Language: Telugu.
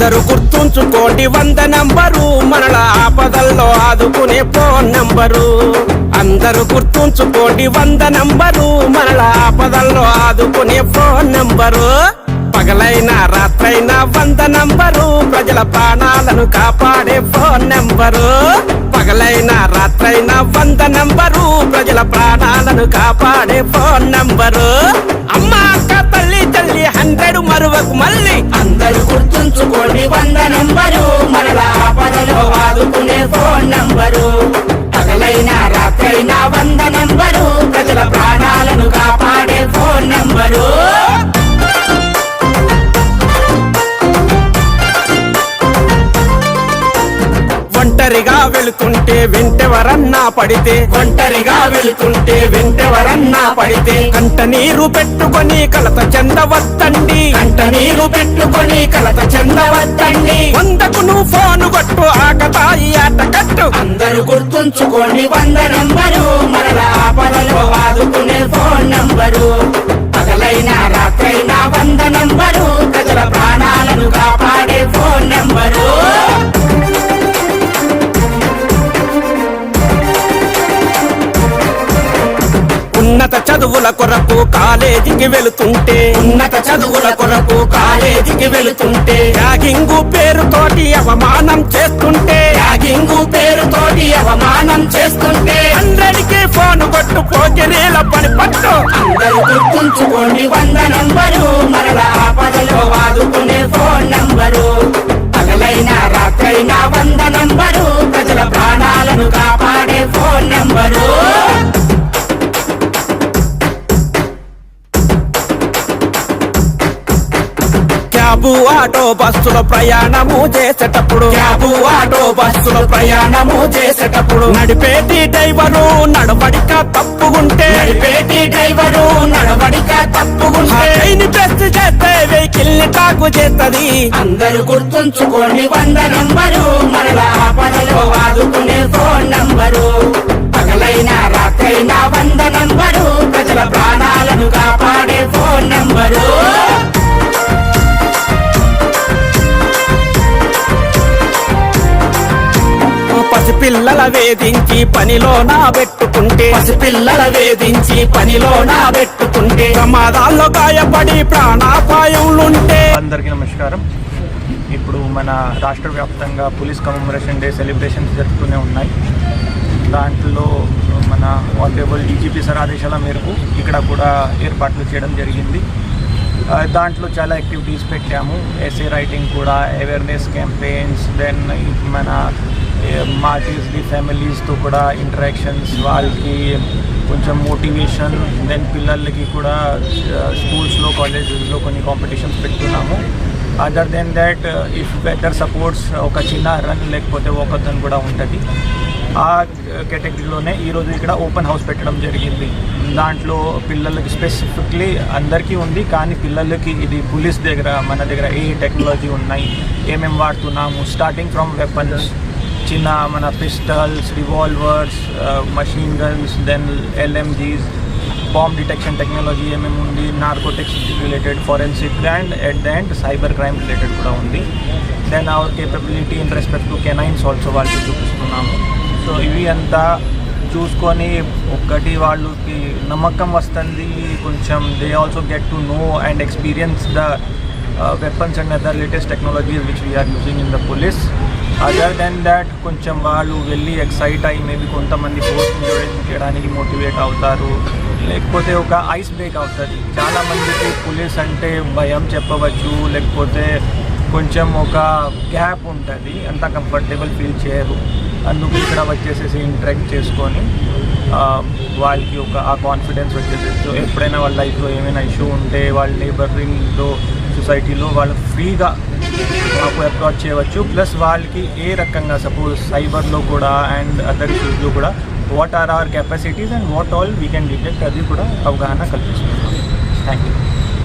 అందరూ గుర్తుంచుకోండి వంద నంబరు. మనల ఆపదల్లో ఆదుకునే ఫోన్ నంబరు. అందరూ గుర్తుంచుకోండి వంద నంబరు. మనల ఆపదల్లో ఆదుకునే ఫోన్ నంబరు. పగలైనా రాత్రైనా వంద నంబరు. ప్రజల ప్రాణాలను కాపాడే ఫోన్ నంబరు. పగలైనా రాత్రైనా వంద నంబరు. ప్రజల ప్రాణాలను కాపాడే ఫోన్ నంబరు. మరువకు మళ్ళీ అందరూ గుర్తుంచుకోండి వంద నెంబరు మరలా ఆపదలో ఒంటరిగా వెళుతుంటే వెంటెవరన్నా పడితే ఒంటరిగా వెళుతుంటే వెంటెవరన్నా పడితే కంట నీరు పెట్టుకొని కలత చెందవద్దండి. కంట నీరు పెట్టుకొని కలత చెందవద్దండి. వందకు నువ్వు ఫోను కొట్టు ఆకతాయి ఆట కట్టు. అందరూ గుర్తుంచుకోండి వంద నంబరు మరలా ఆపదలో ఆదుకునే ఫోన్ నంబరు. ఉన్నత చదువుల కొరకు కాలేజీకి వెళుతుంటే ఉన్నత చదువుల కొరకు కాలేజీకి వెళుతుంటే ర్యాగింగు పేరుతోటి అవమానం చేస్తుంటే ర్యాగింగు పేరుతోటి అవమానం చేస్తుంటే అందరికీ ఫోన్ కొట్టు పోకిరీల పని పట్టు. అందరూ గుర్తుంచుకోండి వంద నంబరు మరలా ఆపదలో వాదుకునే క్యాబు ఆటో బస్సుల ప్రయాణము చేసేటప్పుడు. క్యాబు ఆటో బస్సుల ప్రయాణము చేసేటప్పుడు. నడిపేటి డ్రైవరు నడవడిక తప్పుకుంటే నడిపేటి డ్రైవరు నడవడిక తప్పుకుంటే హాయిని చేస్తే వెహికల్ని టాకు చేస్తది అందరూ గుర్తుంచుకోండి వంద నంబరు. మరలా పనిలో ఆదుకునే ఫోన్ నంబరు. పగలైనా రాత్రైనా పసిపిల్లల వేధించి పనిలో నా పెట్టుకుంటే. పసిపిల్లల వేధించి పనిలో నా పెట్టుకుంటే. ప్రమాదాల్లో గాయపడి ప్రాణాపాయంలుంటే. అందరికీ నమస్కారం. ఇప్పుడు మన రాష్ట్ర వ్యాప్తంగా పోలీస్ కమెమరేషన్ డే సెలబ్రేషన్స్ జరుగుతూనే ఉన్నాయి. దాంట్లో మన ఆనరేబుల్ డీజీపీ సార్ ఆదేశాల మేరకు ఇక్కడ కూడా ఏర్పాట్లు చేయడం జరిగింది. దాంట్లో చాలా యాక్టివిటీస్ పెట్టాము. ఎస్ఏ రైటింగ్ కూడా అవేర్నెస్ క్యాంపెయిన్స్ దెన్ మన మార్టీస్ది ఫ్యామిలీస్తో కూడా ఇంటరాక్షన్స్ వాళ్ళకి కొంచెం మోటివేషన్ దెన్ పిల్లలకి కూడా uh, స్కూల్స్లో కాలేజెస్లో కొన్ని కాంపిటీషన్స్ పెడుతున్నాము. Other than that if better supports ఒక చిన్న రన్ లేకపోతే ఒక రన్ కూడా ఉంటుంది. ఆ uh, కేటగిరీలోనే ఈరోజు ఇక్కడ ఓపెన్ హౌస్ పెట్టడం జరిగింది. దాంట్లో పిల్లలకి స్పెసిఫిక్లీ అందరికీ ఉంది కానీ పిల్లలకి ఇది పోలీస్ దగ్గర మన దగ్గర ఏ టెక్నాలజీ ఉన్నాయి ఏమేమి వాడుతున్నాము స్టార్టింగ్ ఫ్రమ్ వెపన్స్ చిన్న మన pistols revolvers machine guns then LMGs bomb detection technology ఏమేమి ఉంది narcotics related forensic and at the end cyber crime related కూడా ఉంది. Then our capability in respect to canines also వాళ్ళకి చూపిస్తున్నాము. సో ఇవి అంతా చూసుకొని ఒక్కటి వాళ్ళకి నమ్మకం వస్తుంది కొంచెం they also get to know and experience the weapons and other latest technologies which we are using in the police other than that కొంచెం వాళ్ళు వెళ్ళి ఎక్సైట్ అయ్యి మేబీ కొంతమంది పోస్ట్ ఇంజోరేషన్ చేయడానికి మోటివేట్ అవుతారు. లేకపోతే ఒక ఐస్ బ్రేక్ అవుతుంది. చాలామందికి పోలీస్ అంటే భయం చెప్పవచ్చు. లేకపోతే కొంచెం ఒక గ్యాప్ ఉంటుంది. అంత కంఫర్టబుల్ ఫీల్ చేయరు. అందుకు ఇక్కడ వచ్చేసేసి ఇంటరాక్ట్ చేసుకొని వాళ్ళకి ఒక ఆ కాన్ఫిడెన్స్ వచ్చేసేసి. ఎప్పుడైనా వాళ్ళ లైఫ్లో ఏమైనా ఇష్యూ ఉంటే వాళ్ళ నేబరింగ్లో సొసైటీలో వాళ్ళు ఫ్రీగా మాకు అప్రోచ్ చేయవచ్చు. ప్లస్ వాళ్ళకి ఏ రకంగా సపోజ్ సైబర్లో కూడా అండ్ అదర్ ఇష్యూస్లో కూడా what are our capacities and what all we can detect అది కూడా అవగాహన కల్పిస్తున్నాం థ్యాంక్ యూ